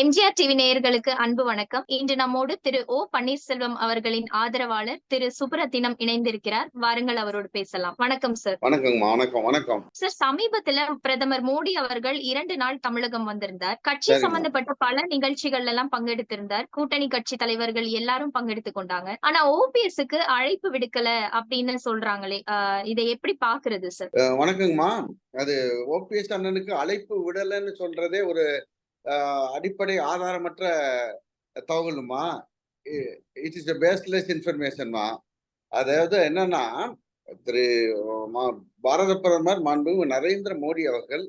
MGR TV நேயர்களுக்கு அன்பு வணக்கம். இன்று நம்மோடு திரு ஓ பன்னீர்செல்வம் அவர்களின் ஆதரவாளர் திரு சுப்ரத்தினம் இணைந்திருக்கிறார். வாருங்கள் அவரோடு பேசலாம். வணக்கம் சார் வணக்கங்கம்மா வணக்கம் வணக்கம். சார் சமீபத்துல பிரதமர் மோடி அவர்கள் இரண்டு நாள் தமிழகம் வந்திருந்தார். கட்சி. சம்பந்தப்பட்ட பல நிகழ்ச்சிகள் எல்லாம் பங்கெடுத்திருந்தார். கூட்டணி கட்சி தலைவர்கள் எல்லாரும் பங்கெடுத்து கொண்டாங்க. ஆனா ஓபிஎஸ்க்கு அழைப்பு விடுக்கல அப்படின்னு சொல்றாங்களே. இதை எப்படி பாக்குறது சார் வணக்கங்கம்மா அது ஓபிஎஸ் அண்ணனுக்கு அழைப்பு விடலைன்னு சொல்றதே ஒரு அடிப்படை ஆதாரமற்ற தகவலுமா இட் இஸ் பேஸ்லெஸ் இன்ஃபர்மேஷன்மா அதாவது என்னன்னா திரு பாரத பிரதமர் மாண்புமிகு நரேந்திர மோடி அவர்கள்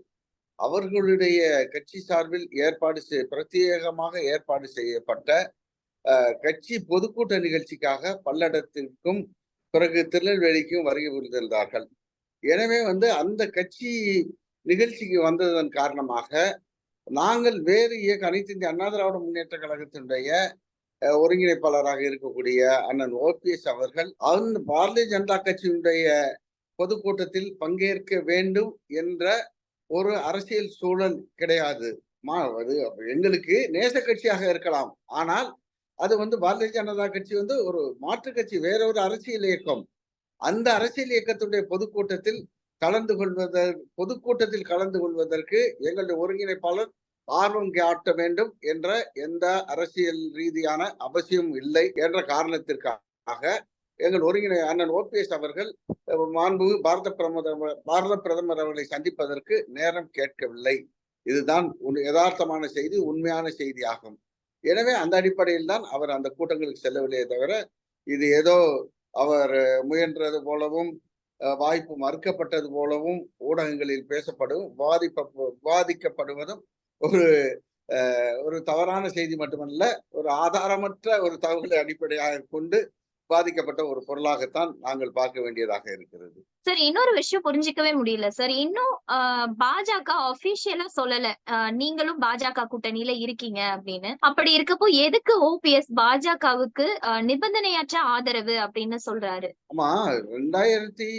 அவர்களுடைய கட்சி சார்பில் ஏற்பாடு செய் பிரத்யேகமாக ஏற்பாடு செய்யப்பட்ட கட்சி பொதுக்கூட்ட நிகழ்ச்சிக்காக பல்லடத்திற்கும் பிறகு திருநெல்வேலிக்கும் வருகை புரிந்திருந்தார்கள். எனவே வந்து அந்த கட்சி நிகழ்ச்சிக்கு வந்ததன் காரணமாக நாங்கள் வேறு இயக்க அனைத்து இந்திய அண்ணா திராவிட முன்னேற்ற கழகத்தினுடைய ஒருங்கிணைப்பாளராக இருக்கக்கூடிய அண்ணன் ஓபிஎஸ் அவர்கள் அந்த பாரதிய ஜனதா கட்சியினுடைய பொதுக்கூட்டத்தில் பங்கேற்க வேண்டும் என்ற ஒரு அரசியல் சூழல் கிடையாது. மா அது எங்களுக்கு நேச கட்சியாக இருக்கலாம். ஆனால் அது வந்து பாரதிய ஜனதா கட்சி வந்து ஒரு மாற்று கட்சி வேற ஒரு அரசியல் இயக்கம். அந்த அரசியல் இயக்கத்துடைய பொதுக்கூட்டத்தில் கலந்து கொள்வதற்கு பொதுக்கூட்டத்தில் கலந்து கொள்வதற்கு எங்களுடைய ஒருங்கிணைப்பாளர் ஆர்வம் காட்ட வேண்டும் என்ற எந்த அரசியல் ரீதியான அவசியம் இல்லை என்ற காரணத்திற்காக எங்கள் ஒருங்கிணை அண்ணன் ஓபிஎஸ் அவர்கள் மாண்பு பாரத பிரதமர் பாரத பிரதமர் அவர்களை சந்திப்பதற்கு நேரம் கேட்கவில்லை. இதுதான் யதார்த்தமான செய்தி உண்மையான செய்தியாகும். எனவே அந்த அடிப்படையில் தான் அவர் அந்த கூட்டங்களுக்கு செல்லவில்லையே தவிர இது ஏதோ அவர் முயன்றது போலவும் வாய்ப்பு மறுக்கப்பட்டது போலவும் ஊடகங்களில் பேசப்படும் விவாதிப்ப விவாதிக்கப்படுவதும் ஒரு அஹ், ஒரு தவறான செய்தி மட்டுமல்ல ஒரு ஆதாரமற்ற ஒரு தகவலை அடிப்படையாக கொண்டு பாதிக்கப்பட்ட ஒரு பொருளாகத்தான் நாங்கள் பார்க்க வேண்டியதாக இருக்கிறது. சார் இன்னொரு விஷயம் புரிஞ்சிக்கவே முடியல. சார் இன்னும் பாஜக அபிஷியலா சொல்லல. நீங்களும் பாஜக கூட்டணியில இருக்கீங்க அப்படின்னு. அப்படி இருக்கப்போ எதுக்கு ஓபிஎஸ் பாஜகவுக்கு நிபந்தனையற்ற ஆதரவு அப்படின்னு சொல்றாரு? ஆமா ரெண்டாயிரத்தி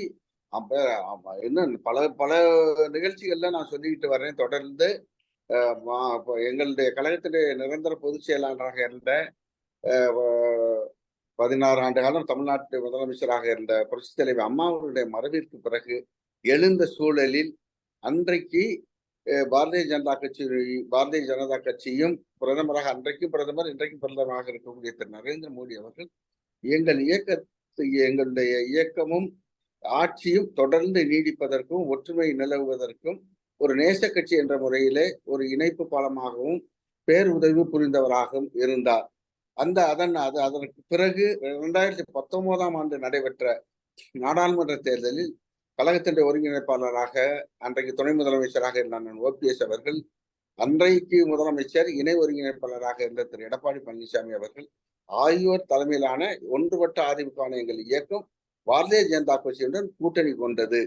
இன்னும் பல பல நிகழ்ச்சிகள்ல நான் சொல்லிக்கிட்டு வரேன் தொடர்ந்து எங்களுடைய கழகத்துடைய நிரந்தர பொதுச் செயலாளராக இருந்த பதினாறு ஆண்டு காலம் தமிழ்நாட்டு முதலமைச்சராக இருந்த புரட்சி தலைவர் அம்மா அவர்களுடைய மறைவிற்கு பிறகு எழுந்த சூழலில் அன்றைக்கு பாரதிய ஜனதா கட்சி பாரதிய ஜனதா கட்சியும் பிரதமராக அன்றைக்கும் பிரதமர் இன்றைக்கும் பிரதமராக இருக்கக்கூடிய திரு. நரேந்திர மோடி அவர்கள் எங்கள் இயக்கத்தை எங்களுடைய இயக்கமும் ஆட்சியும் தொடர்ந்து நீடிப்பதற்கும் ஒற்றுமை நிலவுவதற்கும் ஒரு நேச கட்சி என்ற முறையிலே ஒரு இணைப்பு பாலமாகவும் பேருதவி புரிந்தவராகவும் இருந்தார். அந்த அதன் அது அதற்கு பிறகு இரண்டாயிரத்தி பத்தொன்பதாம் ஆண்டு நடைபெற்ற நாடாளுமன்ற தேர்தலில் கழகத்தினுடைய ஒருங்கிணைப்பாளராக அன்றைக்கு துணை முதலமைச்சராக இருந்தார் ஓபிஎஸ் அவர்கள் அன்றைக்கு முதலமைச்சர் இணை ஒருங்கிணைப்பாளராக இருந்த திரு எடப்பாடி பழனிசாமி அவர்கள் ஆகியோர் தலைமையிலான ஒன்றுபட்ட அதிமுக எங்கள் இயக்கம் பாரதிய ஜனதா கட்சியுடன் கூட்டணி கொண்டது.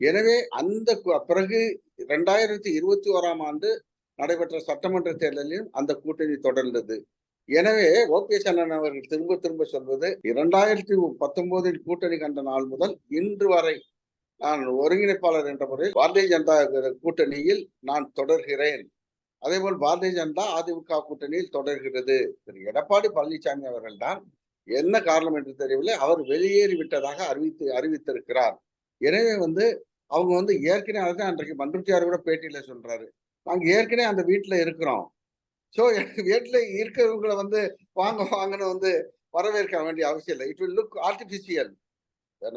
எனவே அந்த பிறகு இரண்டாயிரத்தி இருபத்தி ஓராம் ஆண்டு நடைபெற்ற சட்டமன்ற தேர்தலிலும் அந்த கூட்டணி தொடர்ந்தது. எனவே ஓபிஎஸ் அண்ணன் அவர்கள் திரும்ப திரும்ப சொல்வது இரண்டாயிரத்தி பத்தொன்பதில் கூட்டணி கண்ட நாள் முதல் இன்று வரை நான் ஒருங்கிணைப்பாளர் என்ற முறையில் பாரதிய ஜனதா கூட்டணியில் நான் தொடர்கிறேன். அதேபோல் பாரதிய ஜனதா அதிமுக கூட்டணியில் தொடர்கிறது. திரு. எடப்பாடி பழனிசாமி அவர்கள்தான் என்ன காரணம் என்று தெரியவில்லை அவர் வெளியேறி விட்டதாக அறிவித்து அறிவித்திருக்கிறார். எனவே வந்து அவங்க வந்து ஏற்கனவே அன்றைக்கு மன்றுத்தியார் கூட பேட்டியில சொல்றாரு. நாங்கள் ஏற்கனவே அந்த வீட்டில் இருக்கிறோம். ஸோ வீட்டில் இருக்கிறவங்களை வந்து வாங்க வாங்கன்னு வந்து வரவேற்க வேண்டிய அவசியம் இல்லை. It will look artificial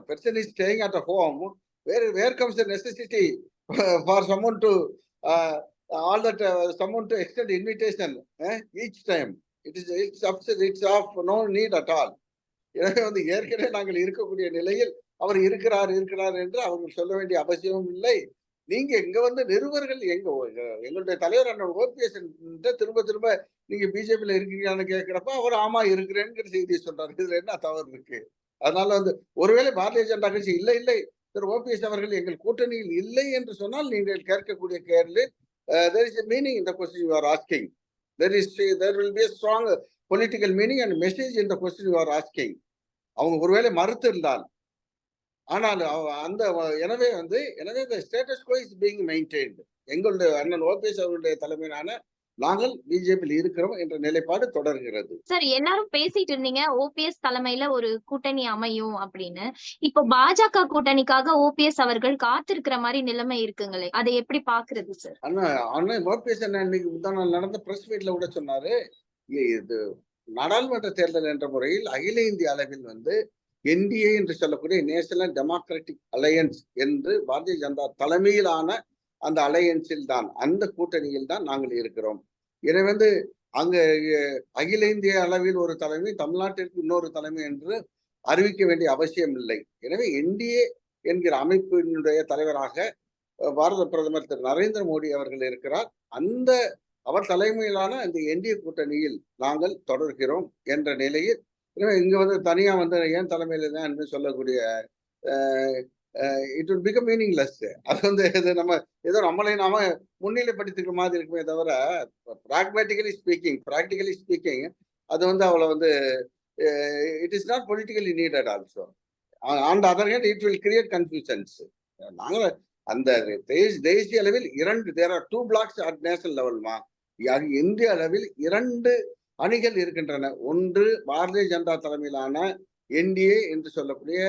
person is staying at a home where where comes the necessity for summon to all that summon to extend invitation each time it is it's upset it's of no need at all எனவே வந்து ஏற்கனவே நாங்கள் இருக்கக்கூடிய நிலையில் அவர் இருக்கிறார் இருக்கிறார் என்று அவர்கள் சொல்ல வேண்டிய அவசியமும் இல்லை. நீங்க இங்க வந்து நிருபர்கள் எங்க எங்களுடைய தலைவர் அண்ணன் ஓபிஎஸ் திரும்ப திரும்ப நீங்க பிஜேபியில இருக்கீங்கன்னு கேட்கிறப்ப அவர் ஆமா இருக்கிறேங்கிற செய்தியை சொல்றாரு. இதுல என்ன தவறு இருக்கு? அதனால வந்து ஒருவேளை பாரதிய ஜனதா கட்சி இல்லை இல்லை. திரு ஓபிஎஸ் அவர்கள் எங்கள் கூட்டணியில் இல்லை என்று சொன்னால் நீங்கள் கேட்கக்கூடிய கேள்வி தெர் இஸ் மீனிங் இந்த question you are asking there is there will be strong political meaning and message இந்த கொஸ்டின் யூ ஆர் ஆஸ்கிங் அவங்க ஒருவேளை மறுத்து இருந்தால் ஆனால் அந்த எனவே வந்து எனவே இந்த status quo is being maintained எங்களுடைய அண்ணன் ஓபிஎஸ் அவருடைய தலைமையிலான நாங்கள் பிஜேபியில் இருக்கிறோம் என்ற நிலைப்பாடு தொடர்கிறது. சார் எல்லாரும் பேசிட்டு இருந்தீங்க. ஓபிஎஸ் தலைமையில ஒரு கூட்டணி அமையும் அப்படின்னு. இப்போ பாஜக கூட்டணிக்காக ஓபிஎஸ் அவர்கள் காத்திருக்கிற மாதிரி நிலைமை இருக்குங்களே. அதை எப்படி பாக்குறது சார்? ஆனா ஆனா ஓபிஎஸ் என்ன இன்னைக்கு நடந்த பிரஸ் மீட்ல கூட சொன்னாரு. இது நாடாளுமன்ற தேர்தல் என்ற முறையில் அகில இந்திய அளவில் வந்து என்டிஏ என்று சொல்லக்கூடிய நேஷனல் டெமோக்ராட்டிக் அலையன்ஸ் என்று பாரதிய ஜனதா தலைமையிலான அந்த அலையன்ஸில் தான் அந்த கூட்டணியில் தான் நாங்கள் இருக்கிறோம். எனவே வந்து அங்க அகில இந்திய அளவில் ஒரு தலைமை தமிழ்நாட்டிற்கு இன்னொரு தலைமை என்று அறிவிக்க வேண்டிய அவசியம் இல்லை. எனவே என்டிஏ என்கிற அமைப்பினுடைய தலைவராக பாரத பிரதமர் திரு நரேந்திர மோடி அவர்கள் இருக்கிறார். அந்த அவர் தலைமையிலான இந்த என்டிஏ கூட்டணியில் நாங்கள் தொடர்கிறோம் என்ற நிலையில் இங்க வந்து தனியா வந்து ஏன் தலைமையில தான் என்று சொல்லக்கூடிய இட் உட் பிகம் மீனிங்லெஸ் அது வந்து இது நம்ம ஏதோ நம்மளை நாம முன்னிலைப்படுத்திக்கிற மாதிரி இருக்குமே தவிர ப்ராக்மேட்டிக்கலி ஸ்பீக்கிங் ப்ராக்டிக்கலி ஸ்பீக்கிங் அது வந்து அவளை வந்து it is not politically needed also on other hand it will create confusions நாங்கள் அந்த தேசிய அளவில் இரண்டு there are two blocks at national லெவல்மா இந்திய அளவில் இரண்டு அணிகள் இருக்கின்றன. ஒன்று பாரதிய ஜனதா தலைமையிலான என்டிஏ என்று சொல்லக்கூடிய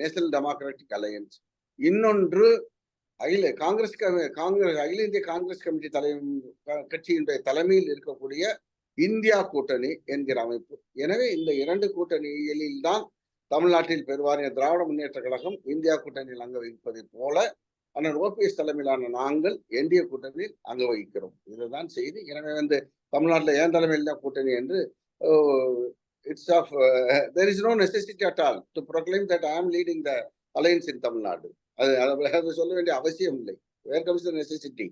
நேஷனல் டெமோக்ராட்டிக் அலையன்ஸ் இன்னொன்று அகில காங்கிரஸ் காங்கிரஸ் அகில இந்திய காங்கிரஸ் கமிட்டி தலை கட்சியினுடைய தலைமையில் இருக்கக்கூடிய இந்தியா கூட்டணி என்கிற அமைப்பு. எனவே இந்த இரண்டு கூட்டணிகளில் தான் தமிழ்நாட்டில் பெருவாரிய திராவிட முன்னேற்ற கழகம் இந்தியா கூட்டணியில் அங்க வகிப்பதை போல அண்ணன் ஓபிஎஸ் தலைமையிலான நாங்கள் என்டிஏ கூட்டணியில் அங்க வகிக்கிறோம். இதுதான் செய்தி. எனவே வந்து தமிழ்நாட்டில் ஏன் தலைமையில் தான் கூட்டணி என்று it's of there is no necessity at all to proclaim that I am leading the alliance in Tamil Nadu அது அது சொல்ல வேண்டிய அவசியம் இல்லை. Where comes the necessity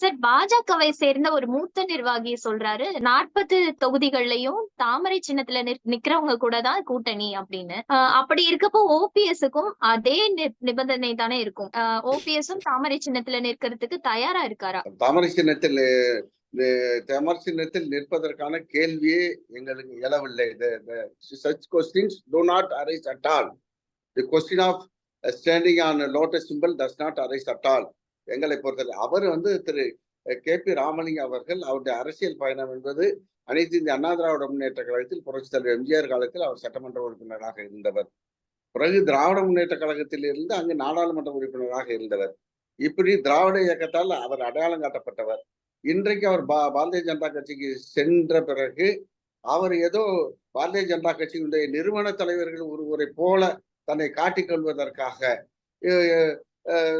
sir பாஜகவை சேர்ந்த ஒரு மூத்த நிர்வாகி சொல்றாரு நாற்பது தொகுதிகள்லயும் தாமரை சின்னத்துல நிக்கிறவங்க கூட தான் கூட்டணி அப்படின்னு. அப்படி இருக்கப்போ ஓபிஎஸ்க்கும் அதே நிபந்தனை தானே இருக்கும். ஓபிஎஸும் தாமரை சின்னத்துல நிற்கிறதுக்கு தயாரா இருக்காரா? தாமரை சின்னத்தில் அஹ், நிற்பதற்கான கேள்வியே எங்களுக்கு எழவில்லை. Such questions not arise at the question of standing on lotus simple does not arise at எங்களை பொறுத்தவரை அவர் வந்து திரு கே. பி. ராமலிங்கம் அவர்கள் அவருடைய அரசியல் பயணம் என்பது அனைத்து இந்திய அண்ணா திராவிட முன்னேற்ற கழகத்தில் புரட்சித் தலைவர் எம்ஜிஆர் காலத்தில் அவர் சட்டமன்ற உறுப்பினராக இருந்தவர். பிறகு திராவிட முன்னேற்ற கழகத்தில் இருந்து அங்கு நாடாளுமன்ற உறுப்பினராக இருந்தவர். இப்படி திராவிட இயக்கத்தால் அவர் அடையாளம் காட்டப்பட்டவர். இன்றைக்கு அவர் பா பாரதிய ஜனதா கட்சிக்கு சென்ற பிறகு அவர் ஏதோ பாரதிய ஜனதா கட்சியினுடைய நிறுவன தலைவர்கள் ஒருவரை போல தன்னை காட்டிக்கொள்வதற்காக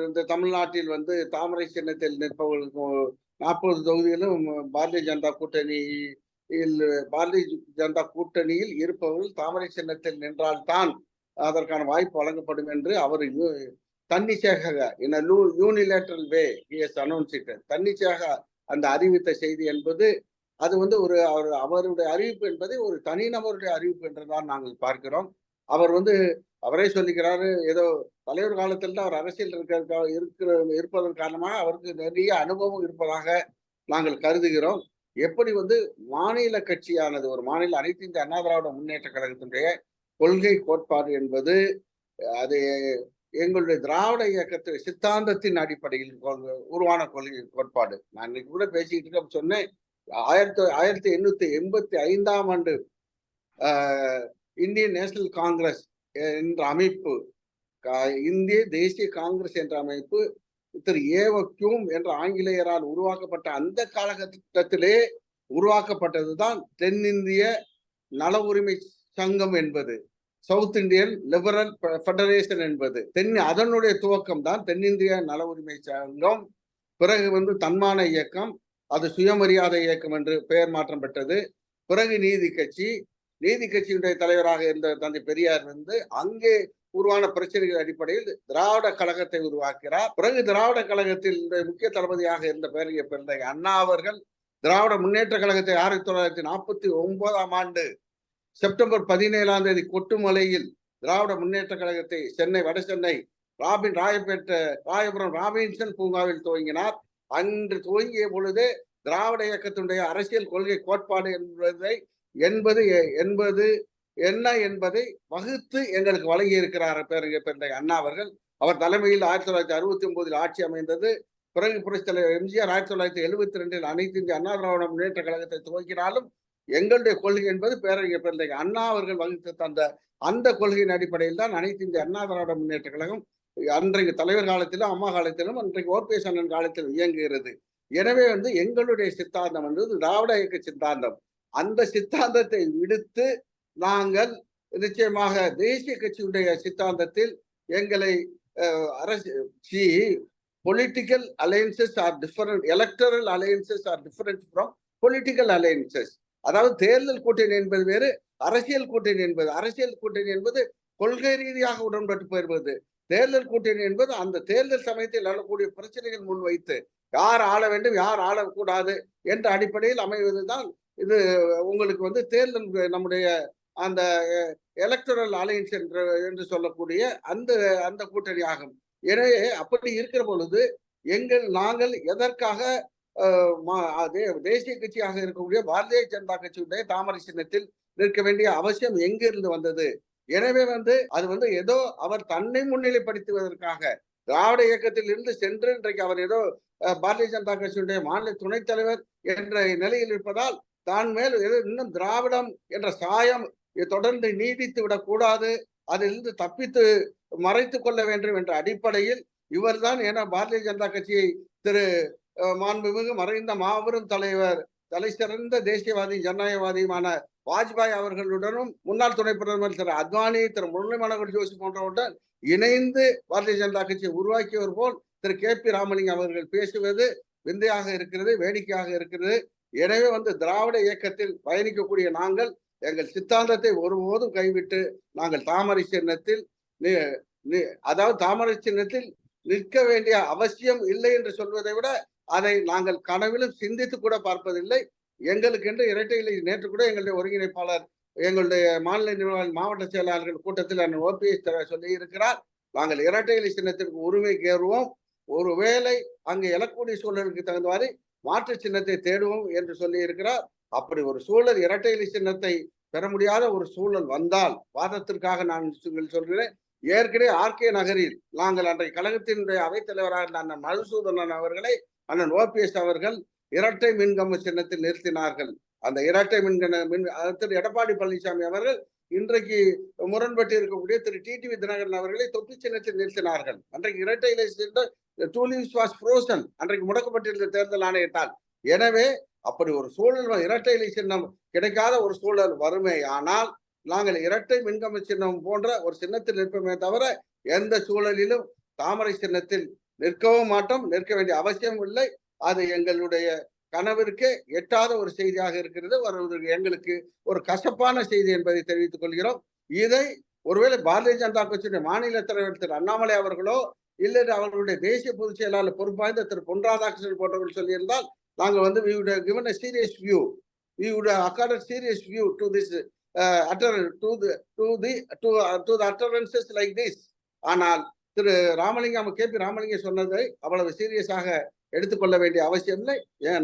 இந்த தமிழ்நாட்டில் வந்து தாமரை சின்னத்தில் நிற்பவர்களுக்கு நாற்பது தொகுதியிலும் பாரதிய ஜனதா கூட்டணியில் பாரதிய ஜனதா கூட்டணியில் இருப்பவர்கள் தாமரை சின்னத்தில் நின்றால்தான் அதற்கான வாய்ப்பு வழங்கப்படும் என்று அவர் யூ- தன்னிச்சையாக in unilateral way yes announce தன்னிச்சையாக அந்த அறிவித்த செய்தி என்பது அது வந்து ஒரு அவர் அவருடைய அறிவிப்பு என்பது ஒரு தனிநபருடைய அறிவிப்பு என்றுதான் நாங்கள் பார்க்கிறோம். அவர் வந்து அவரே சொல்லிக்கிறாரு ஏதோ தலைவர் காலத்தில் தான் அவர் அரசியல் இருக்கிற இருக்கிற இருப்பதன் காரணமாக அவருக்கு நிறைய அனுபவம் இருப்பதாக நாங்கள் கருதுகிறோம். எப்படி வந்து மாநில கட்சியானது ஒரு மாநில அனைத்து இந்திய அண்ணா திராவிட முன்னேற்ற கழகத்தினுடைய கொள்கை கோட்பாடு என்பது அது எங்களுடைய திராவிட இயக்கத்து சித்தாந்தத்தின் அடிப்படையில் உருவான கொள்கை கோட்பாடு. நான் இன்னைக்கு கூட பேசிக்கிட்டு இருக்க சொன்னேன். ஆயிரத்தி ஆயிரத்தி எண்ணூத்தி எண்பத்தி ஐந்தாம் ஆண்டு இந்தியன் நேஷனல் காங்கிரஸ் என்ற அமைப்பு இந்திய தேசிய காங்கிரஸ் என்ற அமைப்பு திரு ஏவக்யூம் என்ற ஆங்கிலேயரால் உருவாக்கப்பட்ட அந்த காலகட்டத்திலே உருவாக்கப்பட்டதுதான் தென்னிந்திய நல உரிமை சங்கம் என்பது. சவுத் இந்தியன் லிபரல் ஃபெடரேஷன் என்பது. தென் அதனுடைய துவக்கம் தான் தென்னிந்திய நல உரிமை சங்கம். பிறகு வந்து தன்மான இயக்கம் அது சுயமரியாதை இயக்கம் என்று பெயர் மாற்றம் பெற்றது. பிறகு நீதி கட்சி. நீதி கட்சியினுடைய தலைவராக இருந்த தந்தை பெரியார் வந்து அங்கே உருவான பிரச்சனைகள் அடிப்படையில் திராவிட கழகத்தை உருவாக்கிறார். பிறகு திராவிட கழகத்தில் இந்த முக்கிய தளபதியாக இருந்த பேரிய பிறந்த அண்ணா அவர்கள் திராவிட முன்னேற்ற கழகத்தை ஆயிரத்தி தொள்ளாயிரத்தி நாற்பத்தி ஒன்பதாம் ஆண்டு செப்டம்பர் பதினேழாம் தேதி கொட்டுமலையில் திராவிட முன்னேற்ற கழகத்தை சென்னை வட சென்னை ராபின் ராயப்பேட்டை ராயபுரம் ராபின்சன் பூங்காவில் துவங்கினார். அன்று துவங்கிய பொழுது திராவிட இயக்கத்தினுடைய அரசியல் கொள்கை கோட்பாடு என்பதை என்பது என்பது என்ன என்பதை வகுத்து எங்களுக்கு வழங்கி இருக்கிறார் பேருங்க அண்ணா அவர்கள். அவர் தலைமையில் ஆயிரத்தி தொள்ளாயிரத்தி அறுபத்தி ஒன்பதில் ஆட்சி அமைந்தது. பிறகு புரட்சித் தலைவர் எம்ஜிஆர் ஆயிரத்தி தொள்ளாயிரத்தி எழுபத்தி ரெண்டில் அனைத்து இந்திய அண்ணா திராவிட முன்னேற்ற கழகத்தை துவக்கினாலும் எங்களுடைய கொள்கை என்பது பேரறிஞர் பிறந்த அண்ணா அவர்கள் வகுத்து தந்த அந்த கொள்கையின் அடிப்படையில் தான் அனைத்து இந்திய அண்ணா திராவிட முன்னேற்ற கழகம் அன்றைக்கு தலைவர் காலத்திலும் அம்மா காலத்திலும் அன்றைக்கு ஓபிஎஸ் அண்ணன் காலத்திலும் இயங்குகிறது. எனவே வந்து எங்களுடைய சித்தாந்தம் என்பது திராவிட இயக்க சித்தாந்தம். அந்த சித்தாந்தத்தை விடுத்து நாங்கள் நிச்சயமாக தேசிய கட்சியுடைய சித்தாந்தத்தில் எங்களை அரசு political alliances are different electoral alliances are different from political alliances அதாவது தேர்தல் கூட்டணி என்பது வேறு அரசியல் கூட்டணி என்பது அரசியல் கூட்டணி என்பது கொள்கை ரீதியாக உடன்பட்டு போயிருப்பது. தேர்தல் கூட்டணி என்பது அந்த தேர்தல் சமயத்தில் எழக்கூடிய பிரச்சனைகள் முன்வைத்து யார் ஆள வேண்டும் யார் ஆளக்கூடாது என்ற அடிப்படையில் அமைவதுதான் இது உங்களுக்கு வந்து தேர்தல் நம்முடைய அந்த எலக்டரல் அலையன்ஸ் என்று என்று சொல்லக்கூடிய அந்த அந்த கூட்டணி ஆகும். எனவே அப்படி இருக்கிற பொழுது எங்கள் நாங்கள் எதற்காக தேசிய கட்சியாக இருக்கக்கூடிய பாரதிய ஜனதா கட்சியுடைய தாமரை சின்னத்தில் நிற்க வேண்டிய அவசியம் எங்கிருந்து வந்தது? எனவே வந்து அது வந்து ஏதோ அவர் தன்னை முன்னிலைப்படுத்துவதற்காக திராவிட இயக்கத்தில் இருந்து சென்று இன்றைக்கு அவர் ஏதோ பாரதிய ஜனதா கட்சியுடைய மாநில துணைத் தலைவர் என்ற நிலையில் இருப்பதால் தான் மேல் இன்னும் திராவிடம் என்ற சாயம் தொடர்ந்து நீடித்து விடக்கூடாது அதிலிருந்து தப்பித்து மறைத்து கொள்ள வேண்டும் என்ற அடிப்படையில் இவர்தான் ஏன்னா பாரதிய ஜனதா கட்சியை திரு மாண்புமிகு மறைந்த மாபெரும் தலைவர் தலை சிறந்த தேசியவாதி ஜனநாயகவாதியுமான வாஜ்பாய் அவர்களுடனும் முன்னாள் துணை பிரதமர் திரு அத்வானி திரு முரளி மனோகர் ஜோஷி போன்றவருடன் இணைந்து பாரதிய ஜனதா கட்சியை உருவாக்கியவர் போல் திரு கே பி ராமலிங்கம் அவர்கள் பேசுவது விந்தையாக இருக்கிறது வேடிக்கையாக இருக்கிறது. எனவே வந்து திராவிட இயக்கத்தில் பயணிக்கக்கூடிய நாங்கள் எங்கள் சித்தாந்தத்தை ஒருபோதும் கைவிட்டு நாங்கள் தாமரை சின்னத்தில் அதாவது தாமரை சின்னத்தில் நிற்க வேண்டிய அவசியம் இல்லை என்று சொல்வதை விட அதை நாங்கள் கனவிலும் சிந்தித்து கூட பார்ப்பதில்லை. எங்களுக்கு என்று இரட்டை இலை நேற்று கூட எங்களுடைய ஒருங்கிணைப்பாளர் எங்களுடைய மாநில நிர்வாக மாவட்ட செயலாளர்கள் கூட்டத்தில் ஓபிஎஸ் சொல்லி இருக்கிறார் நாங்கள் இரட்டை இலை சின்னத்திற்கு உரிமை கேறுவோம். ஒருவேளை அங்கு எழக்கூடிய சூழலுக்கு தகுந்தவாறு மாற்று சின்னத்தை தேடுவோம் என்று சொல்லி இருக்கிறார் அப்படி ஒரு சூழல் இரட்டை இலை சின்னத்தை பெற முடியாத ஒரு சூழல் வந்தால் வாதத்திற்காக நான் சொல்கிறேன். ஏற்கனவே ஆர்கே நகரில் நாங்கள் அன்றைய கழகத்தினுடைய அவைத்தலைவராக இருந்த அண்ணன் மதுசூதனன் அவர்களை அண்ணன் ஓபிஎஸ் அவர்கள் இரட்டை மின்கம்பு சின்னத்தில் நிறுத்தினார்கள். அந்த இரட்டை மின்கண மின் திரு எடப்பாடி பழனிசாமி அவர்கள் இன்றைக்கு முரண்பட்டு இருக்கக்கூடிய திரு டிடிவி தினகரன் அவர்களை தொப்பி சின்னத்தில் நிறுத்தினார்கள். அன்றைக்கு இரட்டை இலை டூ லீவ்ஸ் வாஸ் ஃப்ரோசன் அன்றைக்கு முடக்கப்பட்டிருந்த தேர்தல் ஆணையத்தால். எனவே அப்படி ஒரு சூழல் இரட்டை இலை சின்னம் கிடைக்காத ஒரு சூழல் வருமே. ஆனால் நாங்கள் இரட்டை மின்கம்பு சின்னம் போன்ற ஒரு சின்னத்தில் நிற்போமே தவிர எந்த சூழலிலும் தாமரை சின்னத்தில் நிற்கவும் மாட்டோம் நிற்க வேண்டிய அவசியம் இல்லை. அது எங்களுடைய கனவிற்கே எட்டாத ஒரு செய்தியாக இருக்கிறது. ஒரு எங்களுக்கு ஒரு கசப்பான செய்தி என்பதை தெரிவித்துக் கொள்கிறோம். இதை ஒருவேளை பாரதிய ஜனதா கட்சியுடைய மாநில தலைவர் திரு அண்ணாமலை அவர்களோ இல்லை அவர்களுடைய தேசிய பொதுச் செயலாளர் பொறுப்பாய்ந்த திரு பொன் ராதாகிருஷ்ணன் போன்றவர்கள் சொல்லியிருந்தால் நாங்கள் வந்து we would have given a serious view. We would have accorded the view to this uh, utter to the to the to uh, like this ஆனால் திரு ராமலிங்கம் கே. பி. ராமலிங்கம் சொன்னதை அவ்வளவு சீரியஸாக எடுத்துக்கொள்ள வேண்டிய அவசியம் இல்லை.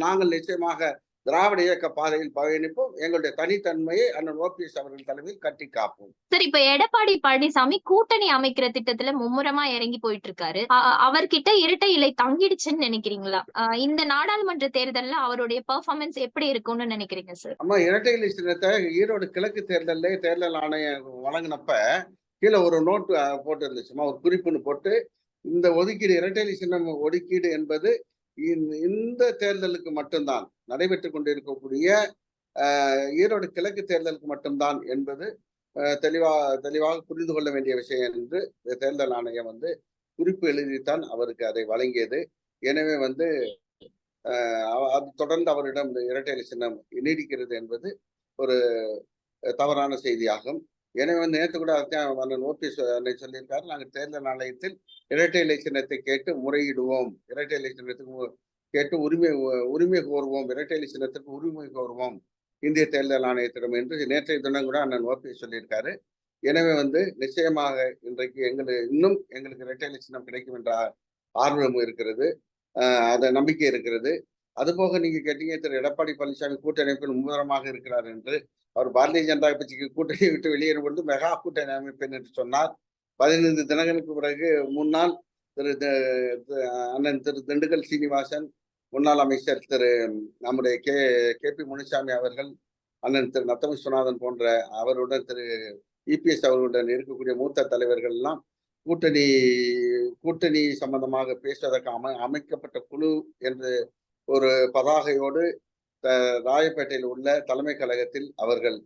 நாங்கள் நிச்சயமாக திராவிட இயக்க பாதையில் பயணிப்போம். எங்களுடைய தனித்தன்மையை அண்ணன் ஓபிஎஸ் அவர்கள் தலைமையில் கட்டி காப்போம். சரி இப்ப எடப்பாடி பழனிசாமி கூட்டணி அமைக்கிற திட்டத்துல மும்முரமா இறங்கி போயிட்டு இருக்காரு அவர்கிட்ட இரட்டை இலை தங்கிடுச்சுன்னு நினைக்கிறீங்களா? இந்த நாடாளுமன்ற தேர்தல்ல அவருடைய பெர்ஃபார்மன்ஸ் எப்படி இருக்கும்னு நினைக்கிறீங்க சார் அம்மா இரட்டை இலை சின்னத்தை ஈரோடு கிழக்கு தேர்தல்ல தேர்தல் ஆணையம் வழங்கினப்ப கீழே ஒரு நோட்டு போட்டு இருந்துச்சுமா ஒரு குறிப்புன்னு போட்டு இந்த ஒதுக்கீடு இரட்டை சின்னம் ஒதுக்கீடு என்பது இந்த- இந்த தேர்தலுக்கு மட்டும்தான் நடைபெற்று கொண்டிருக்கக்கூடிய ஈரோடு கிழக்கு தேர்தலுக்கு மட்டும்தான் என்பது தெளிவா தெளிவாக புரிந்து கொள்ள வேண்டிய விஷயம் என்று இந்த தேர்தல் ஆணையம் வந்து குறிப்பு எழுதித்தான் அவருக்கு அதை வழங்கியது. எனவே வந்து அது தொடர்ந்து அவரிடம் இரட்டை சின்னம் நீடிக்கிறது என்பது ஒரு தவறான செய்தியாகும். எனவே வந்து நேற்று கூட அதான் அண்ணன் ஓபிஎஸ் அன்னை சொல்லியிருக்காரு. நாங்கள் தேர்தல் ஆணையத்தில் இரட்டை இலை சின்னத்தை கேட்டு முறையிடுவோம். இரட்டை இலை சின்னத்துக்கு கேட்டு உரிமை உரிமை கோருவோம். இரட்டை இலை சின்னத்திற்கு உரிமை கோருவோம். இந்திய தேர்தல் ஆணையத்திடம் என்று நேற்றைய தினம் கூட அண்ணன் ஓபிஎஸ் சொல்லியிருக்காரு. எனவே வந்து நிச்சயமாக இன்றைக்கு எங்களுக்கு இன்னும் எங்களுக்கு இரட்டை இலை சின்னம் கிடைக்கும் என்ற ஆர்வம் இருக்கிறது. அதை அந்த நம்பிக்கை இருக்கிறது. அதுபோக நீங்க கேட்டீங்க திரு எடப்பாடி பழனிசாமி கூட்டமைப்பில் மும்முரமாக இருக்கிறார் என்று. அவர் பாரதிய ஜனதா கட்சிக்கு கூட்டணி விட்டு வெளியேறும் பொழுது மெகா கூட்டணி அமைப்பேன் என்று சொன்னார். பதினைந்து தினங்களுக்கு பிறகு முன்னாள் திரு அண்ணன் திரு திண்டுக்கல் சீனிவாசன் முன்னாள் அமைச்சர் திரு நம்முடைய கே கே பி முனுசாமி அவர்கள் அண்ணன் திரு நத்தம் விஸ்வநாதன் போன்ற அவருடன் திரு இபிஎஸ் அவர்களுடன் இருக்கக்கூடிய மூத்த தலைவர்கள் எல்லாம் கூட்டணி கூட்டணி சம்பந்தமாக பேசுவதற்கு அமை அமைக்கப்பட்ட குழு என்று ஒரு பதாகையோடு ராயப்பேட்டையில் உள்ள தலைமை கழகத்தில் அவர்கள்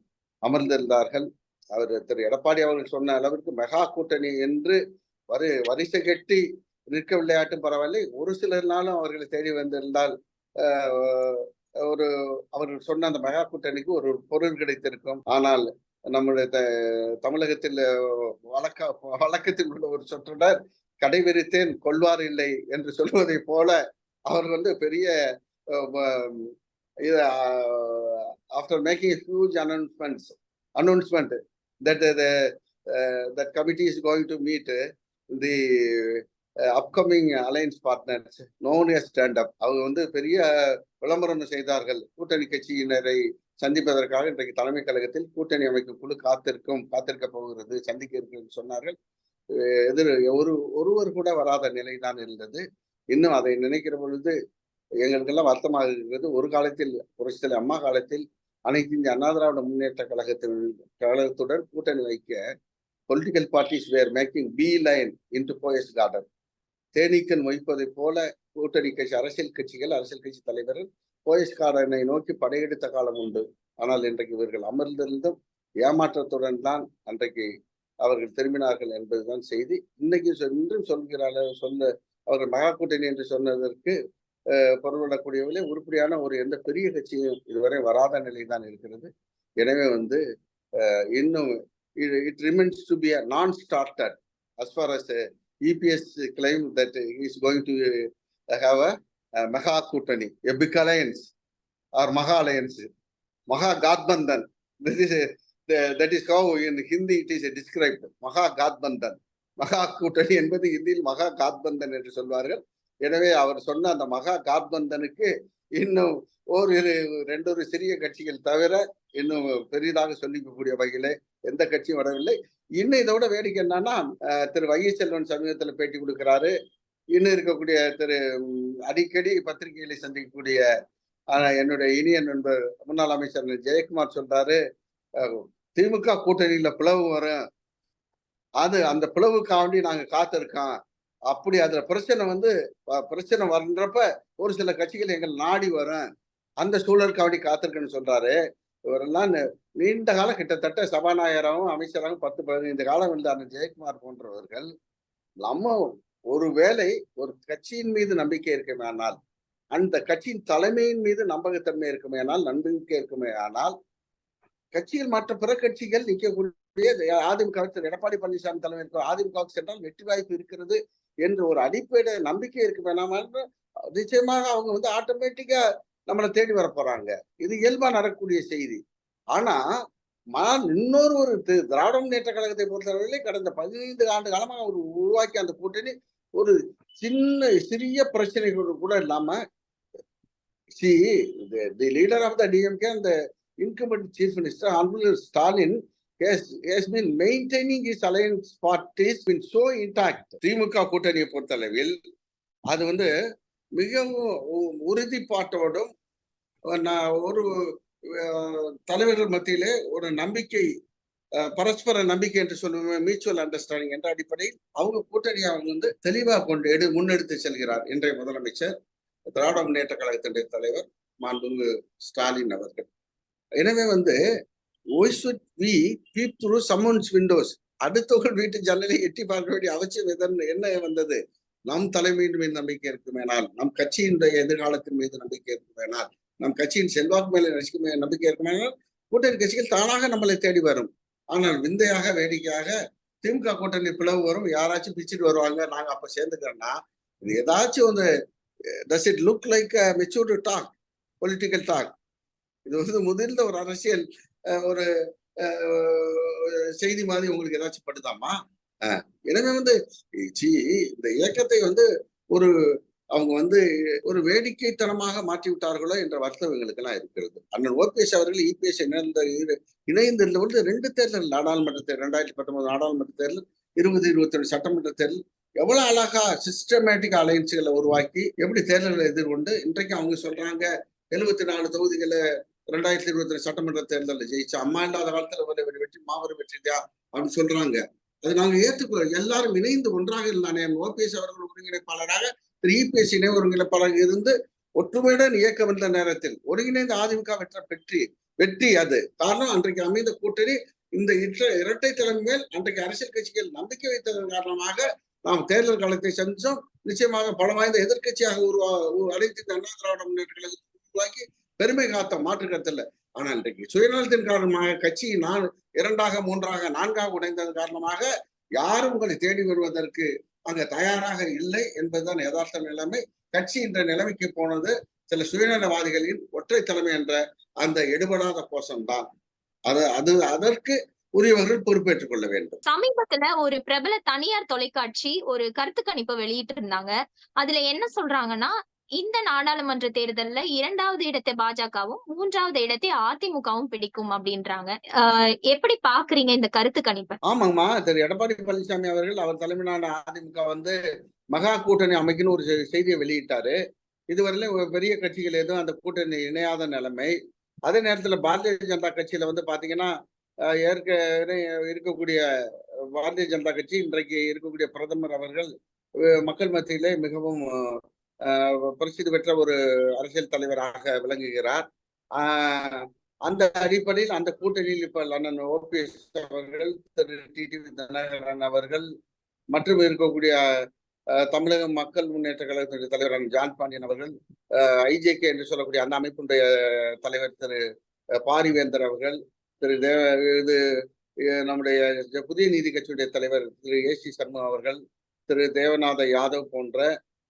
அமர்ந்திருந்தார்கள். அவர் திரு எடப்பாடி அவர்கள் சொன்ன அளவிற்கு மெகா கூட்டணி என்று வரி வரிசை கட்டி நிற்க விளையாட்டும் பரவாயில்லை. ஒரு சிலர்னாலும் அவர்களை தேடி வந்திருந்தால் ஒரு அவர்கள் சொன்ன அந்த மெகா கூட்டணிக்கு ஒரு பொருள் கிடைத்திருக்கும். ஆனால் நம்முடைய த- தமிழகத்தில் வழக்க வழக்கத்தில் உள்ள ஒரு சொற்றொடர் கடைவிரித்தேன் கொள்வார் இல்லை என்று சொல்வதை போல அவர் வந்து பெரிய after making huge announcements announcement that that committee is going to meet the upcoming alliance partners the uh, upcoming alliance அவங்க வந்து பெரிய விளம்பரம் செய்தார்கள். கூட்டணி கட்சியினரை சந்திப்பதற்காக இன்றைக்கு தலைமை கழகத்தில் கூட்டணி அமைக்கும் குழு காத்திருக்கும் காத்திருக்க போகிறது சந்திக்க இருக்கு சொன்னார்கள். எதிர் ஒரு ஒருவர் கூட வராத நிலைதான் இருந்தது. இன்னும் அதை நினைக்கிற பொழுது எங்களுக்கெல்லாம் வருத்தமாக இருக்கிறது. ஒரு காலத்தில் புரட்சித்தலை அம்மா காலத்தில் அனைத்து இந்திய அண்ணா திராவிட முன்னேற்ற கழகத்தின் கழகத்துடன் கூட்டணி வைக்க political parties were making beeline into Poes Garden தேனீக்கன் மொய்ப்பதைப் போல கூட்டணி கட்சி அரசியல் கட்சிகள் அரசியல் கட்சி தலைவர்கள் போயஸ் கார்டனை நோக்கி படையெடுத்த காலம் உண்டு. ஆனால் இன்றைக்கு இவர்கள் அமர்ந்திருந்தும் ஏமாற்றத்துடன் தான் அன்றைக்கு அவர்கள் திரும்பினார்கள் என்பதுதான் செய்தி. இன்னைக்கு இன்றும் சொல்கிறார்கள் சொல்ல அவர்கள் மகா கூட்டணி என்று சொன்னதற்கு பொருள்படக்கூடியவர்களே உருப்படியான ஒரு எந்த பெரிய கட்சியும் இதுவரை வராத நிலை தான் இருக்கிறது. எனவே வந்து இன்னும் இன்னும் it remains to be a non started as far as EPS claim that is going to have a mega கூட்டணி a big alliance or maha alliance Mahagathbandhan this is that is that in Hindi it is it Mahagathbandhan மகா கூட்டணி என்பது ஹிந்தியில் மகா காத்பந்தன் என்று சொல்வார்கள். எனவே அவர் சொன்ன அந்த மகா காத்பந்தனுக்கு இன்னும் ஒரு ரெண்டு ரெண்டொரு சிறிய கட்சிகள் தவிர இன்னும் பெரிதாக சொல்லிக்கக்கூடிய வகையில எந்த கட்சியும் வரவில்லை. இன்னும் இதோட வேடிக்கை என்னன்னா திரு வைகை செல்வன் சமீபத்துல பேட்டி கொடுக்கிறாரு. இன்னும் இருக்கக்கூடிய திரு அடிக்கடி பத்திரிகைகளை சந்திக்கக்கூடிய என்னுடைய இனிய நண்பர் முன்னாள் அமைச்சர் ஜெயக்குமார் சொல்றாரு திமுக கூட்டணியில பிளவு வரும். அது அந்த பிளவுக்காண்டி நாங்க காத்திருக்கோம். அப்படி அதுல பிரச்சனை வந்து பிரச்சனை வர்றப்ப ஒரு சில கட்சிகள் எங்கள் நாடி வரும். அந்த சூழலுக்காண்டி காத்திருக்குன்னு சொல்றாரு. இவரெல்லாம் நீண்ட காலம் கிட்டத்தட்ட சபாநாயகராகவும் அமைச்சராகவும் பத்து பதினைந்து காலம் இருந்தார். ஜெயக்குமார் போன்றவர்கள் நம்ம ஒருவேளை ஒரு கட்சியின் மீது நம்பிக்கை இருக்குமேனால் அந்த கட்சியின் தலைமையின் மீது நம்பகத்தன்மை இருக்குமேனால் நம்பிக்கை இருக்குமே ஆனால் கட்சியில் மற்ற பிற கட்சிகள் நிற்கக்கூடிய அதிமுக எடப்பாடி பழனிசாமி தலைமையில் அதிமுகவுக்கு சென்றால் வெற்றி வாய்ப்பு இருக்கிறது என்று ஒரு அடிப்படை நம்பிக்கை இருக்கு நாம நிச்சயமாக அவங்க வந்து ஆட்டோமேட்டிக்கா நம்மளை தேடி வர போறாங்க. இது இயல்பா நடக்கக்கூடிய செய்தி. ஆனா நான் இன்னொரு ஒரு திராவிட முன்னேற்ற கழகத்தை பொறுத்தவரையிலே கடந்த பதினைந்து ஆண்டு காலமாக அவர் உருவாக்கி அந்த கூட்டணி ஒரு சின்ன சிறிய பிரச்சனைகள் கூட இல்லாம C the leader of the DMK அந்த incumbent chief minister honorable Stalin has, has been maintaining his alliance parties been so intact. திமுக கூட்டணியை பொறுத்தளவில் அது வந்து மிகவும் உறுதிப்பாட்டோடும் நான் ஒரு தலைவர்கள் மத்தியிலே ஒரு நம்பிக்கை பரஸ்பர நம்பிக்கை என்று சொல்லுவேன் மியூச்சுவல் அண்டர்ஸ்டாண்டிங் என்ற அடிப்படையில் அவங்க கூட்டணியை அவங்க வந்து தெளிவாக கொண்டு எடு முன்னெடுத்து செல்கிறார் இன்றைய முதலமைச்சர் திராவிட முன்னேற்ற கழகத்தினுடைய தலைவர் மாண்புமிகு ஸ்டாலின் அவர்கள். எனவே வந்து why should we peep through someone's windows அடுத்தவர்கள் வீட்டு ஜன்னலை எட்டி பார்க்க வேண்டிய அவசியம் எதன் என்ன வந்தது? நம் தலைமையின் மீது நம்பிக்கை இருக்குமேனால் நம் கட்சியினுடைய எதிர்காலத்தின் மீது நம்பிக்கை இருக்குமேனால் நம் கட்சியின் செல்வாக்கு மேல நம்பிக்கை நம்பிக்கை இருக்குமேனால் கூட்டணி கட்சிகள் தானாக நம்மளை தேடி வரும். ஆனால் விந்தையாக வேடிக்கையாக திமுக கூட்டணி பிளவு வரும். யாராச்சும் பிச்சுட்டு வருவாங்க. நாங்க அப்ப சேர்ந்துக்கிறோம்னா இது ஏதாச்சும் வந்து does it look like matured talk political talk இது வந்து முதிர்ந்த ஒரு அரசியல். ஒரு செய்தி மாதிரி உங்களுக்கு ஏதாச்சும் படுதாமா? எனவே வந்து சி இந்த இயக்கத்தை வந்து ஒரு அவங்க வந்து ஒரு வேடிக்கைத்தனமாக மாற்றி விட்டார்களோ என்ற வருத்தம் எங்களுக்கு எல்லாம் இருக்கிறது. அண்ணன் ஓபிஎஸ் அவர்கள் இபிஎஸ் இணைந்த இரு- இணைந்திருந்த பொழுது ரெண்டு தேர்தல் நாடாளுமன்ற தேர்தல் ரெண்டாயிரத்தி பத்தொன்பது நாடாளுமன்ற தேர்தல் இருபது இருபத்தி ரெண்டு சட்டமன்ற தேர்தல் எவ்வளவு அழகா சிஸ்டமேட்டிக் அலையன்ஸுகளை உருவாக்கி எப்படி தேர்தலை எதிர்கொண்டு இன்றைக்கு அவங்க சொல்றாங்க எழுபத்தி நாலு தொகுதிகளை ரெண்டாயிரத்தி இருபத்தி ரெண்டு சட்டமன்ற தேர்தலில் ஜெயிச்சு அம்மா இல்லாத காலத்துல ஒரு வெற்றி மாபெரும் வெற்றியா அப்படின்னு சொல்றாங்க. அது நாங்க ஏற்றுக்கொள்ள எல்லாரும் இணைந்து ஒன்றாக இருந்தானே ஓபிஎஸ் அவர்கள் ஒருங்கிணைப்பாளராக திரு இபிஎஸ் இணை ஒருங்கிணைப்பாளராக இருந்து ஒற்றுமையுடன் இயக்கம் வந்த நேரத்தில் ஒருங்கிணைந்த அதிமுக வெற்ற வெற்றி வெற்றி அது. காரணம் அன்றைக்கு அமைந்த கூட்டணி இந்த இற்ற- இரட்டை தலைமை மேல் அன்றைக்கு அரசியல் கட்சிகள் நம்பிக்கை வைத்ததன் காரணமாக நாம் தேர்தல் காலத்தை சந்திச்சோம் நிச்சயமாக பலம் வாய்ந்த எதிர்க்கட்சியாக உருவா உ- அனைத்து அண்ணா திராவிட முன்னேற்ற கழகத்தை உருவாக்கி பெருமை காத்த மாற்று கருத்தில் ஆனால் இன்றைக்கு சுயநலத்தின் காரணமாக கட்சி நான் இரண்டாக மூன்றாக நான்காக உடைந்ததன் காரணமாக யாரும் உங்களை தேடி வருவதற்கு அங்க தயாராக இல்லை என்பதுதான் யதார்த்த நிலைமை. கட்சி என்ற நிலைமைக்கு போனது சில சுயநலவாதிகளின் ஒற்றை தலைமை என்ற அந்த எடுபடாத கோஷம்தான். அது அது அதற்கு உரியவர்கள் பொறுப்பேற்றுக் கொள்ள வேண்டும். சமீபத்துல ஒரு பிரபல தனியார் தொலைக்காட்சி ஒரு கருத்து கணிப்பு வெளியிட்டு இருந்தாங்க அதுல என்ன சொல்றாங்கன்னா இந்த நாடாளுமன்ற தேர்தல்ல இரண்டாவது இடத்தை பாஜகவும் மூன்றாவது இடத்தை அதிமுகவும் பிடிக்கும் அப்படின்றாங்க. எப்படி பாக்குறீங்க இந்த கருத்து கணிப்பை? ஆமாங்கம்மா திரு. எடப்பாடி பழனிசாமி அவர்கள் அவர் தலைமையிலான அதிமுக வந்து மகா கூட்டணி அமைக்கணும் ஒரு செ- செய்தியை வெளியிட்டாரு. இதுவரையிலும் பெரிய கட்சிகள் எதுவும் அந்த கூட்டணி இணையாத நிலைமை. அதே நேரத்துல பாரதிய ஜனதா கட்சியில வந்து பாத்தீங்கன்னா ஏற்கனவே இருக்கக்கூடிய பாரதிய ஜனதா கட்சி இன்றைக்கு இருக்கக்கூடிய பிரதமர் அவர்கள் மக்கள் மத்தியிலே மிகவும் பிரசித்தி பெற்ற ஒரு அரசியல் தலைவராக விளங்குகிறார். ஆஹ், அந்த அடிப்படையில் அந்த கூட்டணியில் இப்ப லண்டன் ஓபிஎஸ் அவர்கள் திரு டிடிவி தினகரன் அவர்கள் மற்றும் இருக்கக்கூடிய தமிழக மக்கள் முன்னேற்ற கழகத்தினுடைய தலைவரான ஜான் பாண்டியன் அவர்கள் ஐஜேகே என்று சொல்லக்கூடிய அந்த அமைப்புடைய தலைவர் திரு பாரிவேந்தர் அவர்கள் திரு தேவ இது நம்முடைய புதிய நீதி கட்சியுடைய தலைவர் திரு ஏ சி சர்மா அவர்கள் திரு தேவநாத யாதவ் போன்ற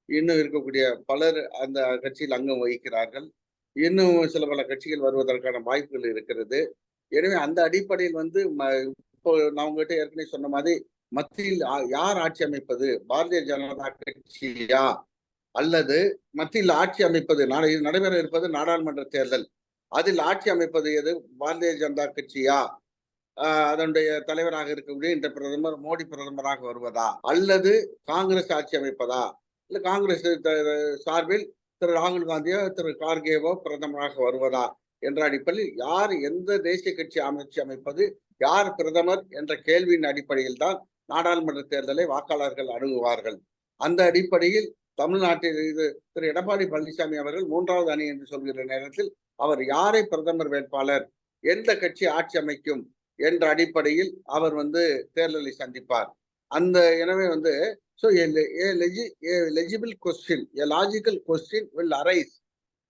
இன்னும் இருக்கக்கூடிய பலர் அந்த கட்சியில் அங்கம் வகிக்கிறார்கள். இன்னும் சில பல கட்சிகள் வருவதற்கான வாய்ப்புகள் இருக்கிறது. எனவே அந்த அடிப்படையில் வந்து ம- இப்போ நான் உங்ககிட்ட ஏற்கனவே சொன்ன மாதிரி மத்தியில் யார் ஆட்சி அமைப்பது? பாரதிய ஜனதா கட்சியா? அல்லது மத்தியில் ஆட்சி அமைப்பது? நாளை நடைபெற இருப்பது நாடாளுமன்ற தேர்தல். அதில் ஆட்சி அமைப்பது எது? பாரதிய ஜனதா கட்சியா? ஆஹ் அதனுடைய தலைவராக இருக்கக்கூடிய இந்த பிரதமர் மோடி பிரதமராக வருவதா? அல்லது காங்கிரஸ் ஆட்சி அமைப்பதா? இல்லை காங்கிரஸ் சார்பில் திரு ராகுல் காந்தியோ திரு கார்கேவோ பிரதமராக வருவதா என்ற அடிப்படையில் யார் எந்த தேசிய கட்சி அமைச்சு அமைப்பது யார் பிரதமர் என்ற கேள்வியின் அடிப்படையில் தான் நாடாளுமன்ற தேர்தலை வாக்காளர்கள் அணுகுவார்கள். அந்த அடிப்படையில் தமிழ்நாட்டில் இது திரு எடப்பாடி பழனிசாமி அவர்கள் மூன்றாவது அணி என்று சொல்கிற நேரத்தில் அவர் யாரை பிரதமர் வேட்பாளர் எந்த கட்சி ஆட்சி அமைக்கும் என்ற அடிப்படையில் அவர் வந்து தேர்தலை சந்திப்பார். அந்த எனவே வந்து so legible question a logical question will arise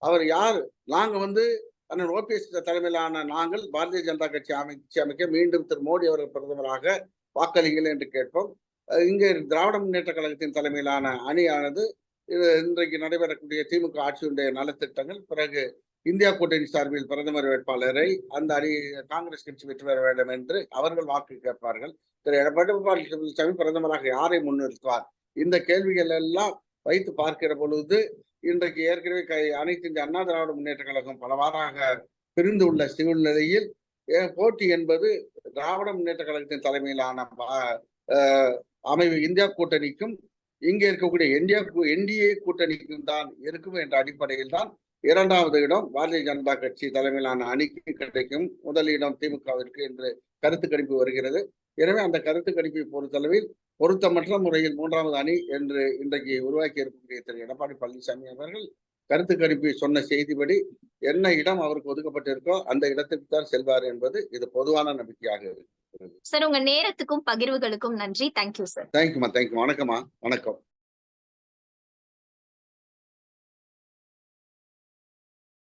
அவர் யார்? நாங்கள் வந்து அண்ணன் ஓபிஎஸ் தலைமையிலான நாங்கள் பாரதிய ஜனதா கட்சி அமைச்சு அமைக்க மீண்டும் திரு மோடி அவர்கள் பிரதமராக வாக்களிங்கள் என்று கேட்போம். இங்கே திராவிட முன்னேற்ற கழகத்தின் தலைமையிலான அணியானது இன்றைக்கு நடைபெறக்கூடிய திமுக ஆட்சியுடைய நலத்திட்டங்கள் பிறகு இந்தியா கூட்டணி சார்பில் பிரதமர் வேட்பாளரை அந்த அணி காங்கிரஸ் கட்சி வெற்றி பெற வேண்டும் என்று அவர்கள் வாக்கு கேட்பார்கள். திரு எடப்பாடி பழனிசாமி பிரதமராக யாரை முன்னிறுத்துவார்? இந்த கேள்விகள் எல்லாம் வைத்து பார்க்கிற பொழுது இன்றைக்கு ஏற்கனவே கை- அனைத்து இந்த அண்ணா திராவிட முன்னேற்ற கழகம் பலவாறாக பிரிந்து உள்ள சூழ்நிலையில் ஏ- போட்டி என்பது திராவிட முன்னேற்ற கழகத்தின் தலைமையிலான அமைவு. இந்தியா கூட்டணிக்கும் இங்கே இருக்கக்கூடிய இந்தியா என்டிஏ கூட்டணிக்கும் தான் இருக்கும் என்ற அடிப்படையில் தான் இரண்டாவது இடம் பாரதிய ஜனதா கட்சி தலைமையிலான அணிக்கு கிடைக்கும். முதல் இடம் திமுகவிற்கு என்று கருத்து கணிப்பு வருகிறது. எனவே அந்த கருத்து கணிப்பை பொறுத்தளவில் பொருத்தமற்ற முறையில் மூன்றாவது அணி என்று இன்றைக்கு உருவாக்கி இருக்கக்கூடிய திரு. எடப்பாடி பழனிசாமி அவர்கள் கருத்து கணிப்பை சொன்ன செய்திப்படி என்ன இடம் அவருக்கு ஒதுக்கப்பட்டிருக்கோ அந்த இடத்திற்கு தான் செல்வார் என்பது இது பொதுவான நம்பிக்கையாக இருக்கு சார் உங்க நேரத்துக்கும் பகிர்வுகளுக்கும் நன்றி. தேங்க்யூ சார் தேங்க்யூமா தேங்க்யூ வணக்கம்மா. வணக்கம்.